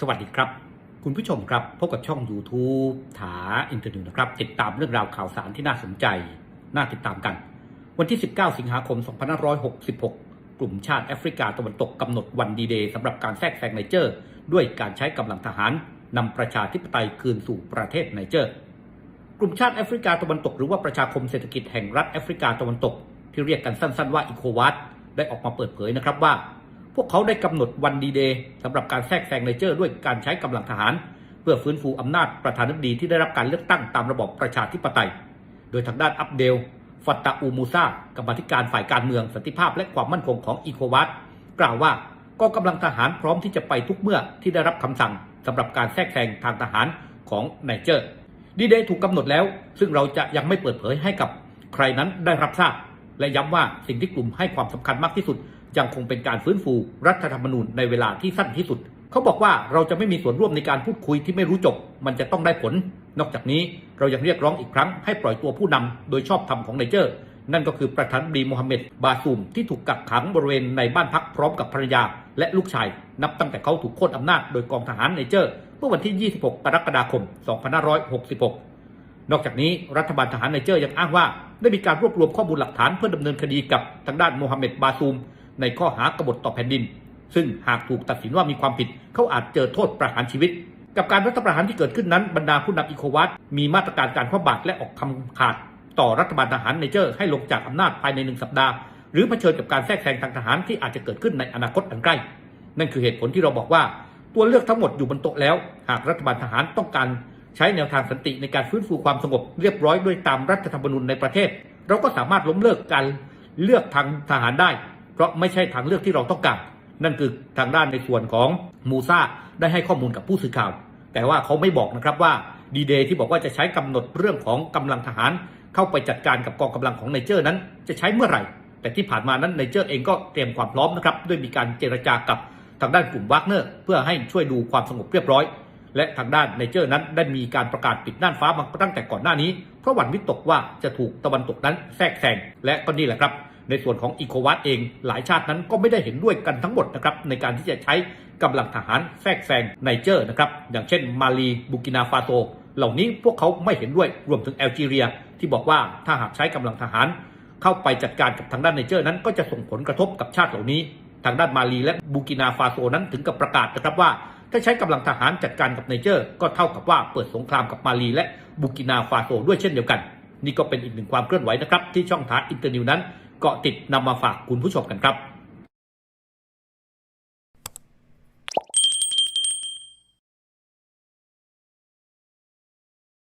สวัสดีครับ คุณผู้ชมครับ พบกับช่อง YouTube ถาอินเทอร์เน็ตนะครับ ติดตามเรื่องราวข่าวสารที่น่าสนใจ น่าติดตามกัน วันที่ 19 สิงหาคม 2566 กลุ่มชาติแอฟริกาตะวันตกกำหนดวันดีเดย์สำหรับการแทรกแซงไนเจอร์ ด้วยการใช้กำลังทหารนำประชาธิปไตยคืนสู่ประเทศไนเจอร์ กลุ่มชาติแอฟริกาตะวันตก หรือว่าประชาคมเศรษฐกิจแห่งรัฐแอฟริกาตะวันตก ที่เรียกกันสั้น ๆ ว่าอีโควัตได้ออกมาเปิดเผยนะครับว่า พวกเขาได้กำหนดวันดีเดย์สำหรับการแทรกแซงไนเจอร์ด้วยการใช้กำลังทหาร เพื่อฟื้นฟูอำนาจประธานาธิบดีที่ได้รับการเลือกตั้งตามระบอบประชาธิปไตย โดยทางด้านอัปเดลฟัตตาอูมูซากรรมธิการฝ่ายการเมืองสันติภาพและความมั่นคงของอีโควัตกล่าวว่ากองกำลังทหารพร้อมที่จะไปทุกเมื่อที่ได้รับคำสั่งสำหรับการแทรกแซงทางทหารของไนเจอร์ดีเดย์ถูกกำหนดแล้ว ซึ่งเราจะยังไม่เปิดเผยให้กับใครนั้นได้รับทราบ และย้ำว่าสิ่งที่กลุ่มให้ความสำคัญมากที่สุด ยังคงเป็นการฟื้นฟูรัฐธรรมนูญในเวลาที่สั้นที่สุด เขาบอกว่าเราจะไม่มีส่วนร่วมในการพูดคุยที่ไม่รู้จบ มันจะต้องได้ผล นอกจากนี้เรายังเรียกร้องอีกครั้งให้ปล่อยตัวผู้นำโดยชอบธรรมของไนเจอร์ นั่นก็คือประธานบีโมฮัมเหม็ดบาซูมที่ถูกกักขังบริเวณในบ้านพักพร้อมกับภรรยา และลูกชาย นับตั้งแต่เขาถูกโค่นอำนาจโดยกองทหารไนเจอร์เมื่อวันที่ 26 กรกฎาคม 2566นอกจากนี้รัฐบาลทหารไนเจอร์ยังอ้างว่า ได้มีการรวบรวมข้อมูลหลักฐานเพื่อดำเนินคดีกับทางด้านโมฮัมเหม็ดบาซูม ในข้อหากบฏต่อแผ่นดิน ซึ่งหากถูกตัดสินว่ามีความผิด เขาอาจเจอโทษประหารชีวิต กับการรัฐประหารที่เกิดขึ้นนั้นบรรดาผู้นำอีโควัตมีมาตรการการคว่ำบาตรและออกคำขาด ต่อรัฐบาลทหารไนเจอร์ให้ลงจากอำนาจภายในหนึ่งสัปดาห์ หรือเผชิญกับการแทรกแซงทางทหารที่อาจจะเกิดขึ้นในอนาคตอันใกล้ นั่นคือเหตุผลที่เราบอกว่าตัวเลือกทั้งหมดอยู่บนโต๊ะแล้ว หากรัฐบาลทหารต้องการใช้แนวทางสันติในการฟื้นฟูความสงบเรียบร้อยด้วยตามรัฐธรรมนูญในประเทศ เราก็สามารถล้มเลิกการเลือกทางทหารได้ เพราะไม่ใช่ทางเลือกที่เราต้องการ นั่นคือทางด้านในส่วนของมูซาได้ให้ข้อมูลกับผู้สื่อข่าว แต่ว่าเขาไม่บอกนะครับว่าดีเดย์ที่บอกว่าจะใช้กำหนดเรื่องของกำลังทหาร เข้าไปจัดการกับกองกำลังของไนเจอร์นั้น จะใช้เมื่อไหร่ แต่ที่ผ่านมานั้นไนเจอร์เองก็เตรียมความพร้อมนะครับด้วยมีการเจรจากับทางด้านกลุ่มวากเนอร์เพื่อให้ช่วยดูความสงบเรียบร้อย และทางด้านไนเจอร์นั้นได้มีการประกาศปิดน่านฟ้ามาตั้งแต่ก่อนหน้านี้เพราะหวั่นวิตกว่าจะถูกตะวันตกนั้นแทรกแซงและก็นี่แหละครับ ในส่วนของอีโควัตเองหลายชาตินั้นก็ไม่ได้เห็นด้วยกันทั้งหมดนะครับในการที่จะใช้กำลังทหารแทรกแซงไนเจอร์นะครับอย่างเช่น มาลีบูกินาฟาโต เหล่านี้พวกเขาไม่เห็นด้วยรวมถึงแอลจีเรีย ที่บอกว่าถ้าหากใช้กำลังทหาร เข้าไปจัดการกับทางด้านไนเจอร์นั้นก็จะส่งผลกระทบกับชาติเหล่านี้ ทางด้านมาลีและบูกินาฟาโซนั้นถึงกับประกาศนะครับว่าถ้าใช้กำลังทหารจัดการกับไนเจอร์ ก็เท่ากับว่าเปิดสงครามกับมาลีและบูกินาฟาโซด้วยเช่นเดียวกัน นี่ก็เป็นอีกหนึ่งความเคลื่อนไหวนะครับที่ช่องทางอินเตอร์นิวนั้น เกาะติดนำมาฝากคุณผู้ชมกันครับ